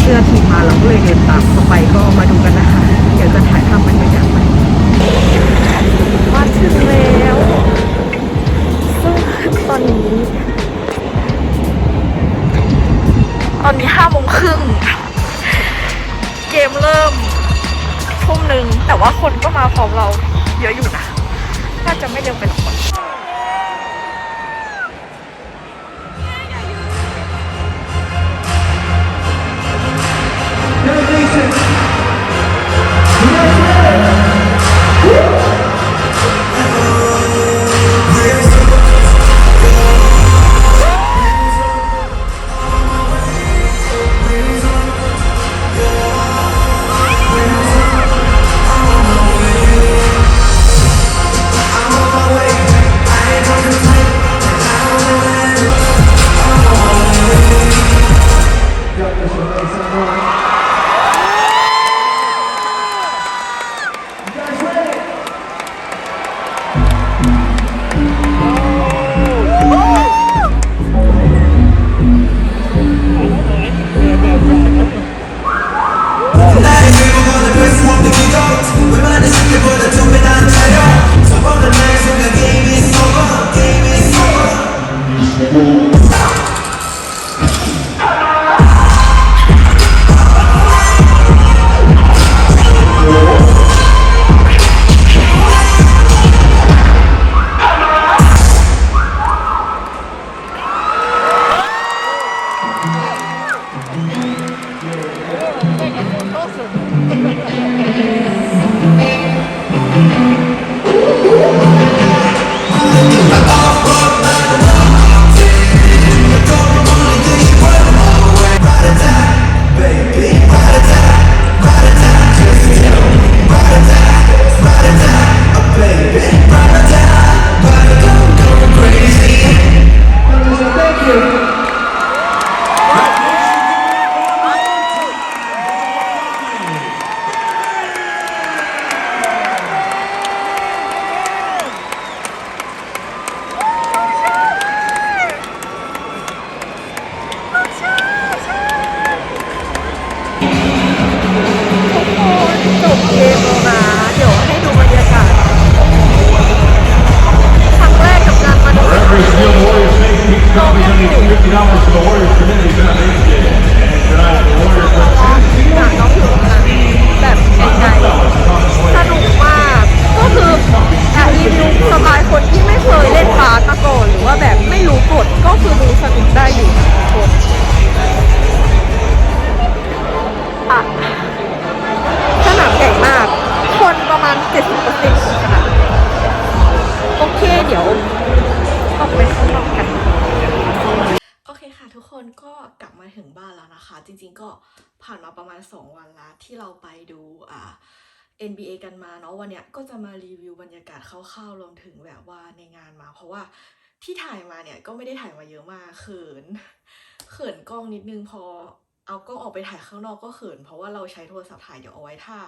เสื้อทีมมาเราก็เลยเดินตามเข้าไปก็มาดูกันนะคะ เดี๋ยวจะถ่ายภาพบรรยากาศไปมาถึงแล้วซึ่งตอนนี้ ตอนนี้ห้าโมงครึ่งเกมเริ่มทุ่มหนึ่งแต่ว่าคนก็มาพร้อมเราเยอะอยู่นะ น่าจะไม่เร็วไปหรอก NBA กันมาเนาะวันเนี้ยก็จะมารีวิวบรรยากาศคร่าวๆรวมถึงแบบว่าในงานมา เพราะว่าที่ถ่ายมาเนี่ยก็ไม่ได้ถ่ายมาเยอะมากเขินเขินกล้องนิดนึงพอเอากล้องออกไปถ่ายข้างนอกก็เขิน เพราะว่าเราใช้โทรศัพท์ถ่ายเดี๋ยวเอาไว้ถ้า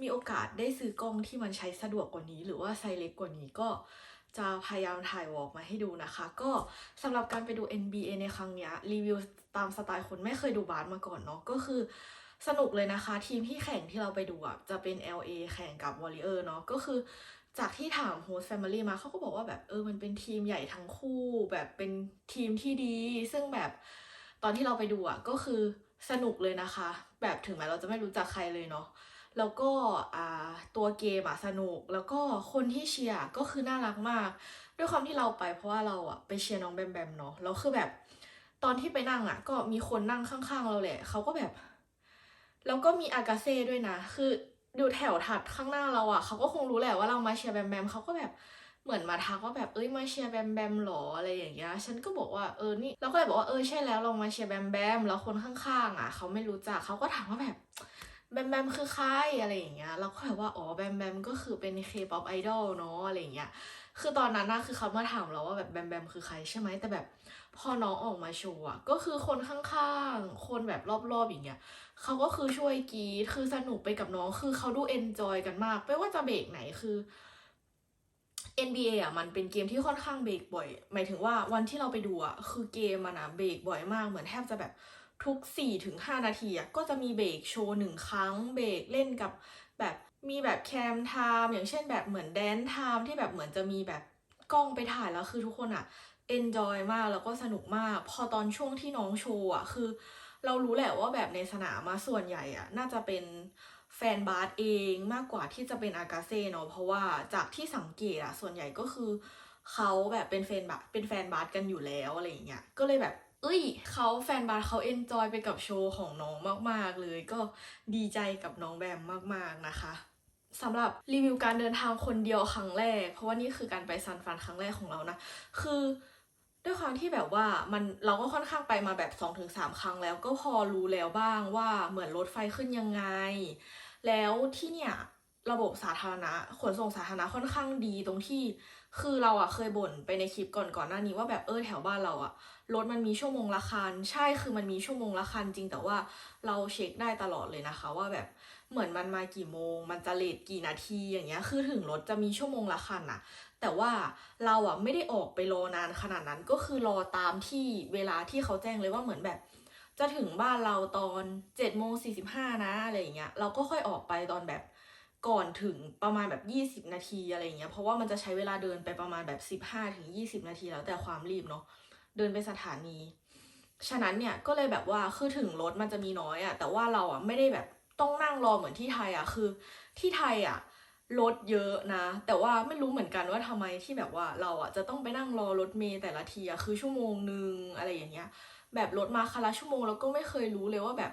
มีโอกาสได้ซื้อกล้องที่มันใช้สะดวกกว่านี้ หรือว่าไซส์เล็กกว่านี้ก็จะพยายามถ่ายวอล์กมาให้ดูนะคะ ก็สำหรับการไปดู NBA ในครั้งเนี้ยรีวิวตามสไตล์คนไม่เคยดูบาสมาก่อนเนาะก็คือ สนุกเลยนะคะ ทีมที่แข่งที่เราไปดูอะจะเป็น LA แข่งกับ Warrior เนาะก็คือจากที่ถาม host family มาเขาก็บอกว่าแบบเออมันเป็นทีมใหญ่ทั้งคู่ แบบเป็นทีมที่ดี ซึ่งแบบตอนที่เราไปดูอะก็คือสนุกเลยนะคะ แบบถึงแม้เราจะไม่รู้จักใครเลยเนาะแล้วก็อ่าตัวเกมอะสนุก แล้วก็คนที่เชียร์ก็คือน่ารักมาก ด้วยความที่เราไปเพราะว่าเราอะไปเชียร์น้องแบมแบมเนาะแล้วคือแบบตอนที่ไปนั่งอะก็มีคนนั่งข้างๆเราแหละเขาก็แบบ แล้วก็มีอากาเซ่ด้วยนะ คือดูแถวถัดข้างหน้าเราอะเขาก็คงรู้แหละว่าเรามาเชียร์แบมแบมเขาก็แบบเหมือนมาทักว่าแบบเอ้ยมาเชียร์แบมแบมหรออะไรอย่างเงี้ยฉันก็บอกว่าเออนี่เราก็เลยบอกว่าเออใช่แล้วเรามาเชียร์แบมแบมแล้วคนข้างๆอะเขาไม่รู้จักเขาก็ถามว่าแบบแบมแบมคือใครอะไรอย่างเงี้ยเราก็แบบว่าอ๋อแบมแบมก็คือเป็นเคป๊อปไอดอลเนาะอะไรอย่างเงี้ยคือตอนนั้นนะคือเขามาถามเราว่าแบบแบมแบมคือใครใช่ไหมแต่แบบ พอน้องออกมาโชว์อะก็คือคนข้างๆ คนแบบรอบๆอย่างเงี้ยเขาก็คือช่วยกรีดคือสนุกไปกับน้องคือเขาดูเอนจอยกันมาก ไม่ว่าจะเบรกไหนคือ NBA อะมันเป็นเกมที่ค่อนข้างเบรกบ่อย หมายถึงว่าวันที่เราไปดูอะคือเกมมันอะเบรกบ่อยมากเหมือนแทบจะแบบทุก4ถึง5นาทีอะก็จะมีเบรกโชว์หนึ่งครั้งเบรกเล่นกับแบบมีแบบแคมไทม์อย่างเช่นแบบเหมือนแดนไทม์ที่แบบเหมือนจะมีแบบกล้องไปถ่ายแล้วคือทุกคนอะ enjoy มากแล้วก็สนุกมาก พอตอนช่วงที่น้องโชว์อะคือ เรารู้แหละว่าแบบในสนามมาส่วนใหญ่อะน่าจะเป็นแฟนบาสเองมากกว่าที่จะเป็นอากาเซ่เนาะเพราะว่าจากที่สังเกตอะส่วนใหญ่ก็คือเขาแบบเป็นแฟนบาสเป็นแฟนบาสกันอยู่แล้วอะไรอย่างเงี้ยก็เลยแบบเอ้ยเขาแฟนบาสเขาเอนจอยไปกับโชว์ของน้องมากๆ เลยก็ดีใจกับน้องแบมมากๆนะคะสำหรับรีวิวการเดินทางคนเดียวครั้งแรก เพราะว่านี่คือการไปซันฟรานครั้งแรกของเรานะ คือ ด้วยความที่แบบว่ามันเราก็ค่อนข้างไปมาแบบ 2-3 ครั้งแล้ว ก็พอรู้แล้วบ้างว่าเหมือนรถไฟขึ้นยังไง แล้วที่เนี่ยระบบสาธารณะขนส่งสาธารณะค่อนข้างดีตรงที่ คือเราอะเคยบ่นไปในคลิปก่อนก่อนหน้านี้ว่าแบบเออแถวบ้านเราอะรถมันมีชั่วโมงละคัน ใช่คือมันมีชั่วโมงละคันจริงแต่ว่าเราเช็คได้ตลอดเลยนะคะ ว่าแบบเหมือนมันมากี่โมง มันจะเลทกี่นาทีอย่างเงี้ยคือถึงรถจะมีชั่วโมงละคันอะ แต่ว่าเราอะไม่ได้ออกไปรอนานขนาดนั้นก็คือรอตามที่เวลาที่เขาแจ้งเลยว่าเหมือนแบบ จะถึงบ้านเราตอน7จ็ดโมงสีนะอะไรอย่างเงี้ยเราก็ค่อยออกไปตอนแบบก่อนถึงประมาณแบบ 20 นาทีอะไรอย่างเงี้ยเพราะว่ามันจะใช้เวลาเดินไปประมาณแบบ 15ถึง20 นาทีแล้วแต่ความรีบเนาะเดินไปสถานี ฉะนั้นเนี่ยก็เลยแบบว่าคือถึงรถมันจะมีน้อยอะแต่ว่าเราอะไม่ได้แบบต้องนั่งรอเหมือนที่ไทยอะคือที่ไทยอะ รถเยอะนะ แต่ว่าไม่รู้เหมือนกันว่าทำไมที่แบบว่าเราอะจะต้องไปนั่งรอรถเมล์แต่ละทีอะคือชั่วโมงนึงอะไรอย่างเงี้ย แบบรถมาคันละชั่วโมงแล้วก็ไม่เคยรู้เลยว่าแบบ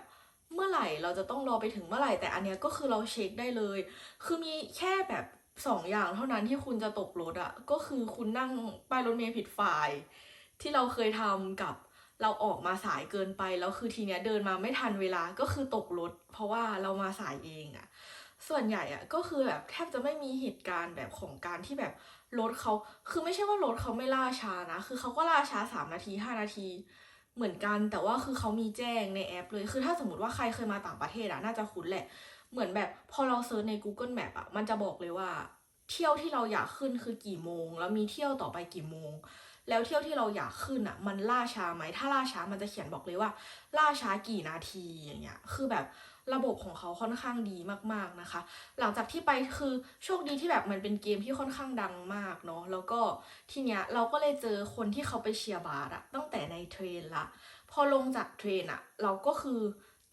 เมื่อไหร่เราจะต้องรอไปถึงเมื่อไหร่แต่อันเนี้ยก็คือเราเช็คได้เลย คือมีแค่แบบสองอย่างเท่านั้นที่คุณจะตกรถอะ่ะก็คือคุณนั่งป้ายรถเมล์ผิดฝ่าย ที่เราเคยทำกับเราออกมาสายเกินไปแล้วคือทีเนี้ยเดินมาไม่ทันเวลาก็คือตกรถ เพราะว่าเรามาสายเองอะ ส่วนใหญ่อะก็คือแบบแทบจะไม่มีเหตุการณ์แบบของการที่แบบรถเขาคือไม่ใช่ว่ารถเขาไม่ล่าช้านะ คือเขาก็ล่าช้าสามนาทีห้านาทีเหมือนกัน แต่ว่าคือเขามีแจ้งในแอปเลย คือถ้าสมมติว่าใครเคยมาต่างประเทศอะน่าจะคุ้นแหละ เหมือนแบบพอเราเซิร์ชใน Google Map อะมันจะบอกเลยว่า เที่ยวที่เราอยากขึ้นคือกี่โมง แล้วมีเที่ยวต่อไปกี่โมง แล้วเที่ยวที่เราอยากขึ้นอะมันล่าช้าไหมถ้าล่าช้ามันจะเขียนบอกเลยว่า ล่าช้ากี่นาทีอย่างเงี้ย คือแบบ ระบบของเขาค่อนข้างดีมากๆนะคะ หลังจากที่ไปคือโชคดีที่แบบมันเป็นเกมที่ค่อนข้างดังมากเนาะแล้วก็ทีเนี้ยเราก็เลยเจอคนที่เขาไปเชียร์บาสอะตั้งแต่ในเทรนละพอลงจากเทรนอะเราก็คือ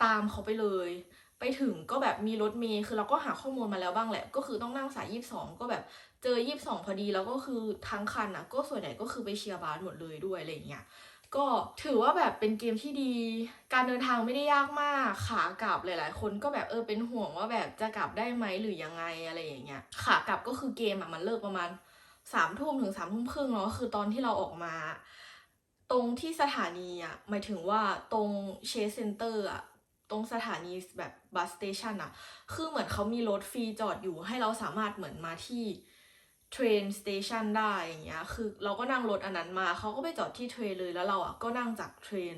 ตามเขาไปเลย ไปถึงก็แบบมีรถเมย์คือเราก็หาข้อมูลมาแล้วบ้างแหละ ก็คือต้องนั่งสายยี่สิบสองก็แบบเจอยี่สิบสองพอดีแล้วก็คือทั้งคันอะก็ส่วนใหญ่ก็คือไปเชียร์บาสหมดเลยด้วยอะไรอย่างเงี้ย ก็ถือว่าแบบเป็นเกมที่ดี การเดินทางไม่ได้ยากมากขากลับหลาย ๆ คนก็แบบเออเป็นห่วงว่าแบบจะกลับได้ไหมหรือยังไงอะไรอย่างเงี้ยขากลับก็คือเกมอะมันเลิกประมาณสามทุ่มถึงสามทุ่มครึ่งเนาะคือตอนที่เราออกมา ตรงที่สถานีอะหมายถึงว่าตรงเชสเซนเตอร์อะตรงสถานีแบบบัสสเตชันอะคือเหมือนเขามีรถฟรีจอดอยู่ให้เราสามารถเหมือนมาที่ เทรนสเตชันได้อย่างเงี้ย คือเราก็นั่งรถอันนั้นมา เขาก็ไปจอดที่เทรนเลย แล้วเราอะก็นั่งจากเทรน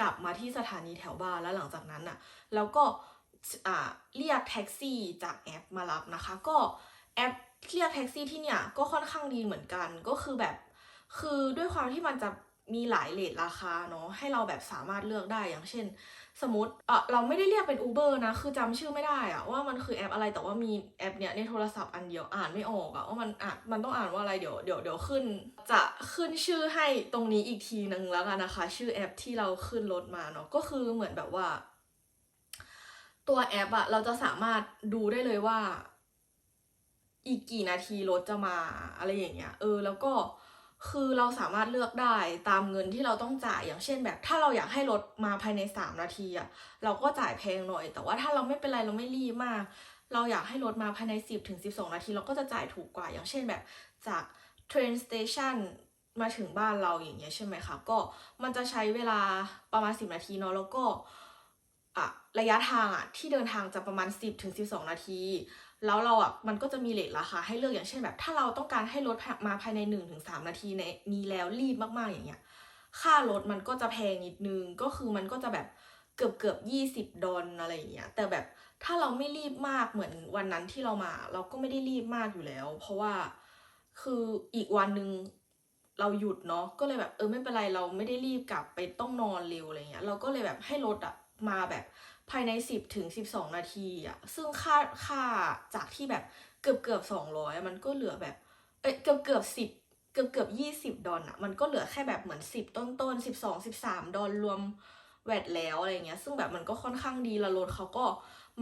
กลับมาที่สถานีแถวบ้าน แล้วหลังจากนั้นอะ แล้วก็อ่าเรียกแท็กซี่จากแอปมารับนะคะ ก็แอปเรียกแท็กซี่ที่เนี่ยก็ค่อนข้างดีเหมือนกัน ก็คือแบบ คือด้วยความที่มันจะ มีหลายเลทราคาเนาะให้เราแบบสามารถเลือกได้อย่างเช่น สมมติเออเราไม่ได้เรียกเป็น Uber นะ คือจำชื่อไม่ได้อะว่ามันคือแอปอะไรแต่ว่ามีแอปเนี้ยในโทรศัพท์อันเดียวอ่านไม่ออกอะว่ามันอะมันต้องอ่านว่าอะไรเดี๋ยวเดี๋ยวเดี๋ยวขึ้น จะขึ้นชื่อให้ตรงนี้อีกทีนึงแล้วกันนะคะ ชื่อแอปที่เราขึ้นรถมาเนาะก็คือเหมือนแบบว่า ตัวแอปอะเราจะสามารถดูได้เลยว่า อีกกี่นาทีรถจะมาอะไรอย่างเงี้ยเออแล้วก็ คือเราสามารถเลือกได้ตามเงินที่เราต้องจ่ายอย่างเช่นแบบ ถ้าเราอยากให้รถมาภายในสามนาทีอะเราก็จ่ายแพงหน่อย แต่ว่าถ้าเราไม่เป็นไรเราไม่รีบมาก เราอยากให้รถมาภายในสิบถึงสิบสองนาที เราก็จะจ่ายถูกกว่าอย่างเช่นแบบจากเทรนสเตชันมาถึงบ้านเราอย่างเงี้ยใช่ไหมคะก็มันจะใช้เวลาประมาณสิบนาทีเนาะแล้วก็อะระยะทางอะที่เดินทางจะประมาณ 10ถึง12 นาที แล้วเราอะมันก็จะมีเลทราคาให้เลือกอย่างเช่นแบบ ถ้าเราต้องการให้รถมาภายใน1ถึง3นาทีในนี้แล้วรีบมากๆอย่างเงี้ยค่ารถมันก็จะแพงนิดนึงก็คือมันก็จะแบบเกือบเกือบยี่สิบดอลอะไรอย่างเงี้ยแต่แบบถ้าเราไม่รีบมากเหมือนวันนั้นที่เรามา เราก็ไม่ได้รีบมากอยู่แล้ว เพราะว่าคืออีกวันหนึ่งเราหยุดเนาะก็เลยแบบเออไม่เป็นไรเราไม่ได้รีบกลับไปต้องนอนเร็วอะไรเงี้ยเราก็เลยแบบให้รถอะมาแบบ ภายในสิบถึงสิบสองนาทีอะซึ่งค่าค่าจากที่แบบเกือบเกือบสองร้อยมันก็เหลือแบบเอ้ยเกือบเกือบสิบเกือบเกือบยี่สิบดอลอะมันก็เหลือแค่แบบเหมือนสิบต้นต้นสิบสองสิบสามดอลรวมแวดแล้วอะไรเงี้ย ซึ่งแบบมันก็ค่อนข้างดีละรถเขาก็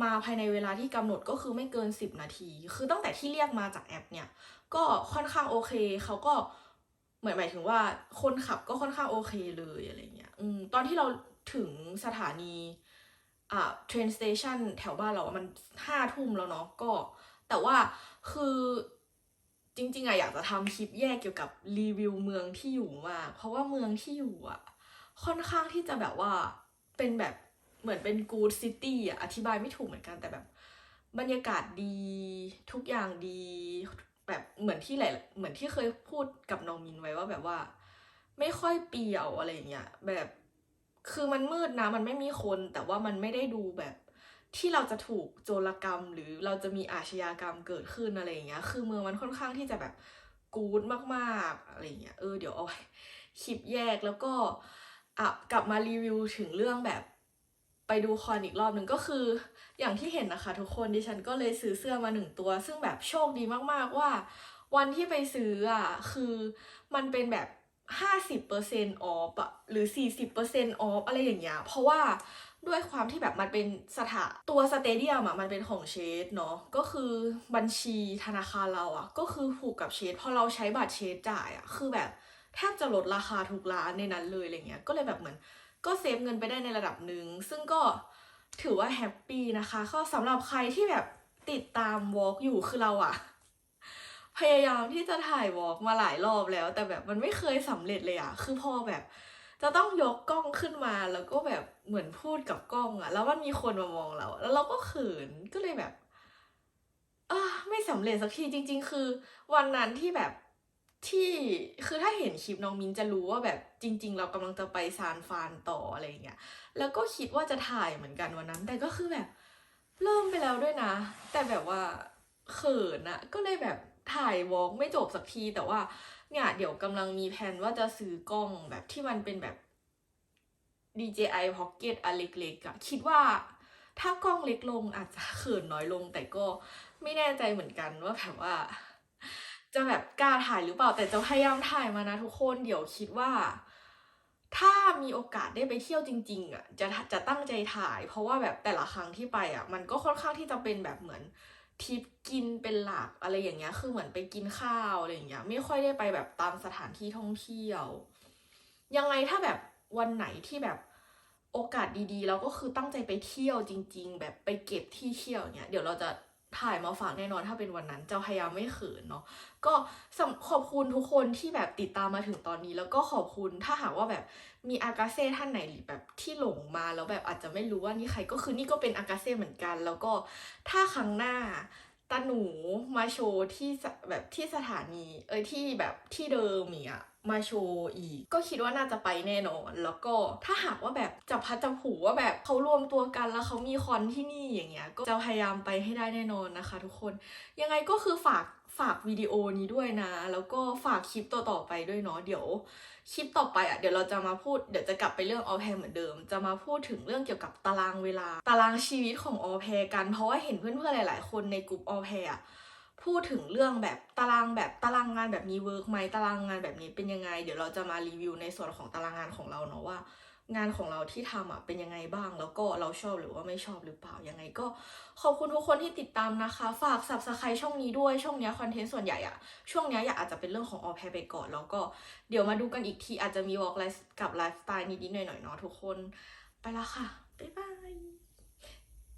มาภายในเวลาที่กำหนดก็คือไม่เกินสิบนาที คือตั้งแต่ที่เรียกมาจากแอปเนี่ย ก็ค่อนข้างโอเค เขาก็เหมือนหมายถึงว่าคนขับก็ค่อนข้างโอเคเลยอะไรเงี้ย อืม ตอนที่เราถึงสถานี อ่า train station แถวบ้านเราอะมันห้าทุ่มแล้วเนาะก็แต่ว่าคือจริงๆอะอยากจะทำคลิปแยกเกี่ยวกับรีวิวเมืองที่อยู่มากเพราะว่าเมืองที่อยู่อะค่อนข้างที่จะแบบว่าเป็นแบบเหมือนเป็น good city อะอธิบายไม่ถูกเหมือนกันแต่แบบ บรรยากาศดีทุกอย่างดี แบบเหมือนที่หลายเหมือนที่เคยพูดกับน้องมินไว้ว่าแบบว่า ไม่ค่อยเปรี่ยวอะไรเงี้ยแบบ คือมันมืดนะมันไม่มีคนแต่ว่ามันไม่ได้ดูแบบที่เราจะถูกโจรกรรม หรือเราจะมีอาชญากรรมเกิดขึ้นอะไรอย่างเงี้ย คือเมืองมันค่อนข้างที่จะแบบกู๊ดมากๆอะไรเงี้ยเออเดี๋ยวเอาไว้คลิปแยกแล้วก็อะกลับมารีวิวถึงเรื่องแบบไปดูคอนอีกรอบหนึ่งก็คืออย่างที่เห็นนะคะ ทุกคนดิฉันก็เลยซื้อเสื้อมาหนึ่งตัว ซึ่งแบบโชคดีมากๆว่า วันที่ไปซื้ออะคือมันเป็นแบบ ห้าสิบเปอร์เซ็นต์ออฟอะหรือสี่สิบเปอร์เซ็นต์ออฟอะไรอย่างเงี้ย เพราะว่าด้วยความที่แบบมันเป็นสถาตัวสเตเดียมอะมันเป็นของเชดเนาะ ก็คือบัญชีธนาคารเราอะก็คือผูกกับเชดพอเราใช้บัตรเชดจ่ายอะคือแบบแทบจะลดราคาทุกร้านในนั้นเลยอะไรเงี้ย ก็เลยแบบเหมือนก็เซฟเงินไปได้ในระดับหนึ่ง ซึ่งก็ถือว่าแฮปปี้นะคะ ก็สำหรับใครที่แบบติดตามวอล์กอยู่คือเราอะ พยายามที่จะถ่ายวอล์กมาหลายรอบแล้ว แต่แบบมันไม่เคยสำเร็จเลยอะคือพอแบบ จะต้องยกกล้องขึ้นมาแล้วก็แบบเหมือนพูดกับกล้องอะแล้วมันมีคนมามองเรา แล้วเราก็เขินก็เลยแบบอไม่สำเร็จสักทีจริง ๆ คือ วันนั้นที่แบบที่คือถ้าเห็นคลิปน้องมินจะรู้ว่าแบบจริง ๆ เรากำลังจะไปซานฟานต่ออะไรอย่างเงี้ยแล้วก็คิดว่าจะถ่ายเหมือนกันวันนั้น แต่ก็คือแบบเริ่มไปแล้วด้วยนะ แต่แบบว่าเขินอะก็เลยแบบ ถ่ายวอล์กไม่จบสักทีแต่ว่าเนี่ยเดี๋ยวกำลังมีแผนว่าจะซื้อกล้องแบบที่มันเป็นแบบ DJI Pocket อันเล็กๆอะคิดว่าถ้ากล้องเล็กลงอาจจะเขินน้อยลง แต่ก็ไม่แน่ใจเหมือนกันว่าแบบว่า จะแบบกล้าถ่ายหรือเปล่า แต่จะพยายามถ่ายมานะทุกคนเดี๋ยวคิดว่า ถ้ามีโอกาสได้ไปเที่ยวจริง ๆอะจะจะตั้งใจถ่าย เพราะว่าแบบแต่ละครั้งที่ไปอะ มันก็ค่อนข้างที่จะเป็นแบบเหมือน ทริปกินเป็นหลักอะไรอย่างเงี้ย คือเหมือนไปกินข้าวอะไรอย่างเงี้ย ไม่ค่อยได้ไปแบบตามสถานที่ท่องเที่ยว ยังไงถ้าแบบวันไหนที่แบบโอกาสดีๆ เราก็คือตั้งใจไปเที่ยวจริง ๆ แบบไปเก็บที่เที่ยวเนี้ย เดี๋ยวเราจะ ถ่ายมาฝากแน่นอนถ้าเป็นวันนั้นจะพยายามไม่เขินเนาะก็ขอบคุณทุกคนที่แบบติดตามมาถึงตอนนี้ แล้วก็ขอบคุณถ้าหากว่าแบบมีอากาเซ่ท่านไหนหรือแบบที่หลงมาแล้วแบบอาจจะไม่รู้ว่านี่ใครก็คือนี่ก็เป็นอากาเซ่เหมือนกัน แล้วก็ถ้าครั้งหน้า ตาหนูมาโชว์ที่แบบที่สถานี เอ้ยที่แบบที่เดิมเนี่ยมาโชว์อีก ก็คิดว่าน่าจะไปแน่นอน แล้วก็ถ้าหากว่าแบบจับพัดจับผูว่าแบบเขารวมตัวกันแล้วเขามีคอนที่นี่อย่างเงี้ยก็จะพยายามไปให้ได้แน่นอนนะคะ ทุกคนยังไงก็คือฝาก ฝากวิดีโอนี้ด้วยนะ แล้วก็ฝากคลิปต่อๆไปด้วยเนาะเดี๋ยวคลิปต่อไปอะเดี๋ยวเราจะมาพูดเดี๋ยวจะกลับไปเรื่องออแพรเหมือนเดิม จะมาพูดถึงเรื่องเกี่ยวกับตารางเวลา ตารางชีวิตของออแพรกันเพราะว่าเห็นเพื่อนๆหลาย ๆ คนในกลุ่มออแพรอะพูดถึงเรื่องแบบตารางแบบตารางงานแบบนี้เวิร์กไหมตารางงานแบบนี้เป็นยังไง เดี๋ยวเราจะมารีวิวในส่วนของตารางงานของเราเนาะว่า งานของเราที่ทำอะเป็นยังไงบ้าง แล้วก็เราชอบหรือว่าไม่ชอบหรือเปล่ายังไงก็ขอบคุณทุกคนที่ติดตามนะคะ ฝาก subscribe ช่องนี้ด้วยช่องเนี้ยคอนเทนต์ส่วนใหญ่อะช่วงเนี้ยอยากอาจจะเป็นเรื่องของออแพรไปก่อน แล้วก็เดี๋ยวมาดูกันอีกทีอาจจะมีวอล์กไลฟ์กับไลฟ์สไตล์นิดๆหน่อยๆเนาะทุกคนไปละค่ะบ๊ายบาย